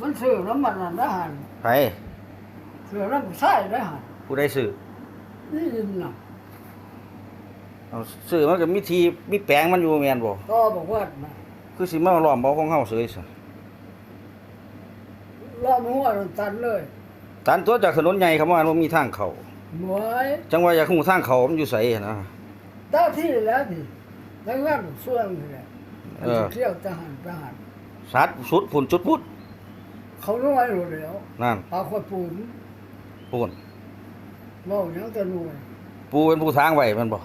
มันซื้อน้ำมันนั่นนะหันไผซื้อน้ำผู้ชายนะหันผู้ใดซื้อนี่ยินน่ะเอาซื้อมันก็มีทีมีแปลงมันอยู่แม่นบ่ก็บอกว่านะคือสิมาล้อมเอาของเฮาเสยซะรอบหัวมันตันเลยตันตัวจากถนนใหญ่คำว่ามันมีทางเข้าหมวยจังว่าอยากฮู้ทางเข้ามันอยู่ไสนะเจ้าที่แล้วนี่ทั้งนั้นส่วนนี่แหละเออเที่ยวทหารทหารสัตว์สุดพุ่นจุดพุด เขาน้อยอยู่แล้วนั่นปลาขวดปูนพุ่นเมาหยังจะนวยปูเป็นผู้ทางไว้แมันบ่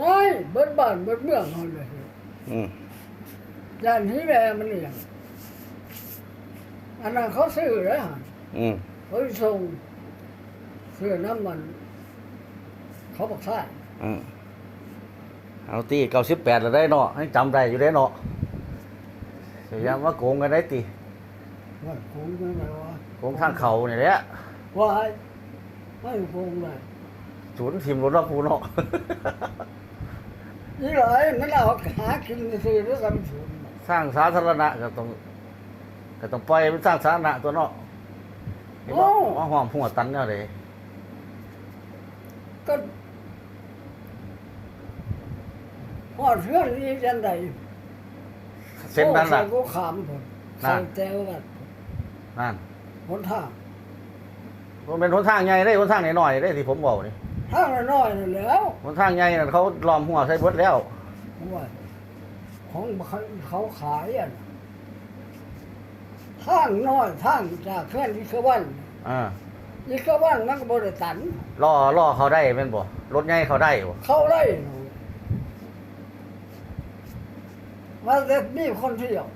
ว้ายเบิดบ้านเบิดเมืองเขาเลยอืมย่านที่แม่มันเนี่ยอันนั้นเขาซื้อแล้วหันอืมเขาส่งซื้อน้ำมัน เขาบอกใช่อืมเอาตี98แล้วได้เนาะให้จำได้อยู่ได้เนาะสิยามว่าโกงกันได้ติ ว่าคงยังไงวะโกงทางเขานี่แหละว่าให้ไม่คงเลยศูนย์ทีมรถรับผู้เนาะ นี่หลายมันเอาหากินซื้อด้วยกันสูนสร้างสาธารณะก็ต้องก็ต้องปล่อยมันสร้างสาธารณะตัวเนาะเห็นบ่ว่าหอมหัวตันแนวใดก็พอดเพื่อนนี่จันใดเส้นนั้นล่ะ โอ้ใส่ก็ขามผมนั่ใส่นแต้วกัน นั่นหนทางมันเป็นหนทางใหญ่ได้หนทางน้อยๆได้ที่ผมบอกนี่ทางน้อยๆนั่นแหล้วหนทางใหญ่นั่นเขาล้อมหัวใส่เบิดแล้วว่าของเขาเขาขายอะทางน้อยทางจากเพื่อนที่เขาวันอ่านี่เขาวันมันก็บริตันล่อล่อเขาได้แม่นบ่รถใหญ่เขาได้บ่เข้าได้ว่าแต่มีคนเที่ยว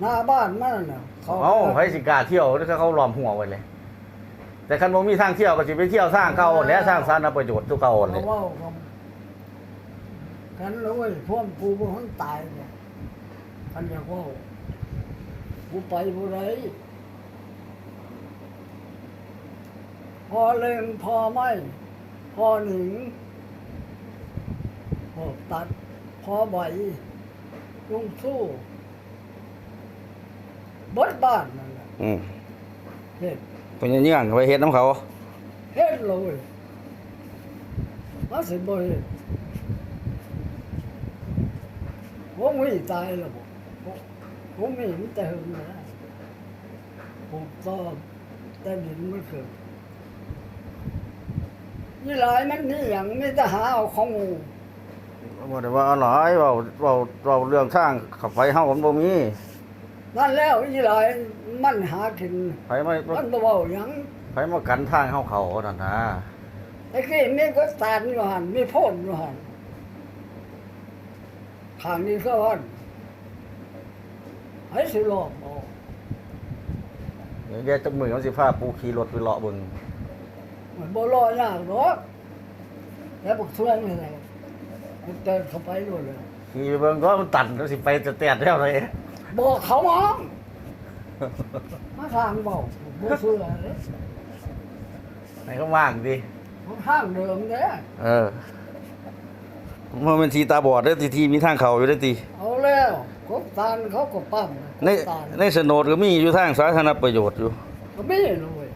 หน้าบ้านมันน่ะเขาเอ้าไผสิกล้าเที่ยวถ้าเขาล้อมหัวไว้เลย แต่คันบ่มีทางเที่ยวก็สิไปเที่ยวสร้างเขาและสร้างสาธารณประโยชน์ทุกเขาเลเขายเว่ากันกันเลยเว้ยพวกกูบ่ทันตายเนี่ยกันอยากเว่ากูไปบ่ได้พอเล่งพอไม่พอหนิงพอตัด พอใบลุงสู้เบดบ้านนั่นแหละอืมเฮ็ดเพิ่นยังไปเฮ็ดน้ำเขา เฮ็ดเลยมาสิบ่เฮ็ดผมไม่ตายแล้วบ่ผมผมไม่มันแต่หึงนะผมก็แต่ดินมันเกิดนี่หลายมันนี่อย่างไม่ได้หาเอาของงูบ่ได้ว่าเอาหลายเว้าเว้าเว้าเรื่องทางขับไฟเฮามันบ่มี นั่นแล้วอีหลายมันหากินไผมามันบ่เว้าหยังไผมากันทางเฮาเขานั่นนะไอ้กี้มีก็ตานอยู่หันมีโพ่นอยู่หันข้างนี้ก็หันให้สิหลอกบ่เดี๋ยวเดี๋ยวจักมื้อมันสิพาปูขี่รถไปเลาะเบิ่งมันบ่รอยากหรอกแล้วพวกช่วงนี่แหละมันเดินเข้าไปด้วยเลยขี่ไปเบิ่งก็มันตันแล้วสิไปจะแตดแล้วเลย บอกเขามองมาทางบอกบ่เชื่อเลยให้เขาว่างดิมันทางเดิมเด้เออมันเป็นทีตาบอดเด้อทีทีมีทางเขาอยู่เด้อติเอาแล้วกบตานเขาก็ปั้มในกบตานในโฉนดก็มีอยู่ทางสาธารณประโยชน์อยู่ ก็ไม่เลย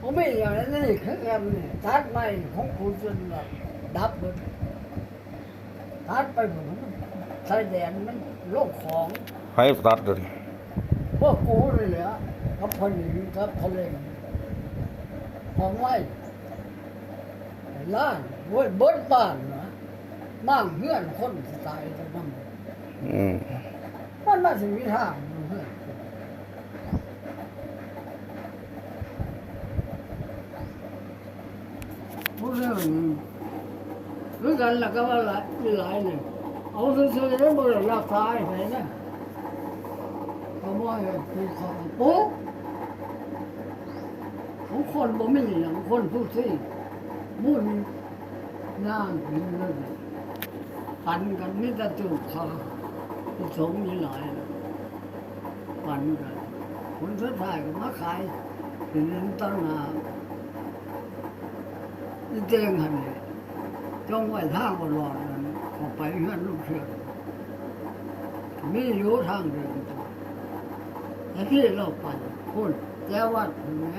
ผมไม่อย่างนั้นนี่คือกันนี่ตัดไม้ของคุณจนแบบดับเลยตัดไปหมด ชายแดนมันโลกของให้ตัดเด้อพวกกูเลยเหลือกับพนิงกับทะเลของไว้ไอ้ล้านโว้ยเบิดบ้านนะมั่งเฮือนคนสิตายจะนั่งอืมมันมาถึงวิธางมันเฮือนผู้เรื่องหรือกันแล้วก็ว่าหลายมีหลายหนึ่ง เอาซื้อๆแล้วมือรักษาให้ไหนนะเขาบอกให้ผูกคอปุ๊บของคนบ่มีอย่างคนทุกที่มุ่นย่างกินเลยปันกันมิตรจูบขาผสมมีหลายปันกันคนสุดท้ายก็มาขายเป็นเงินตั้งหนาอีเจ๊งหันเลยจ้องไว้ท่างบนรอดนั้น ออกไปเฮือนลูกเชือมีอยู่ทางเดินแต่ที่เราไปพุ่นแก้วัดเห็นไหม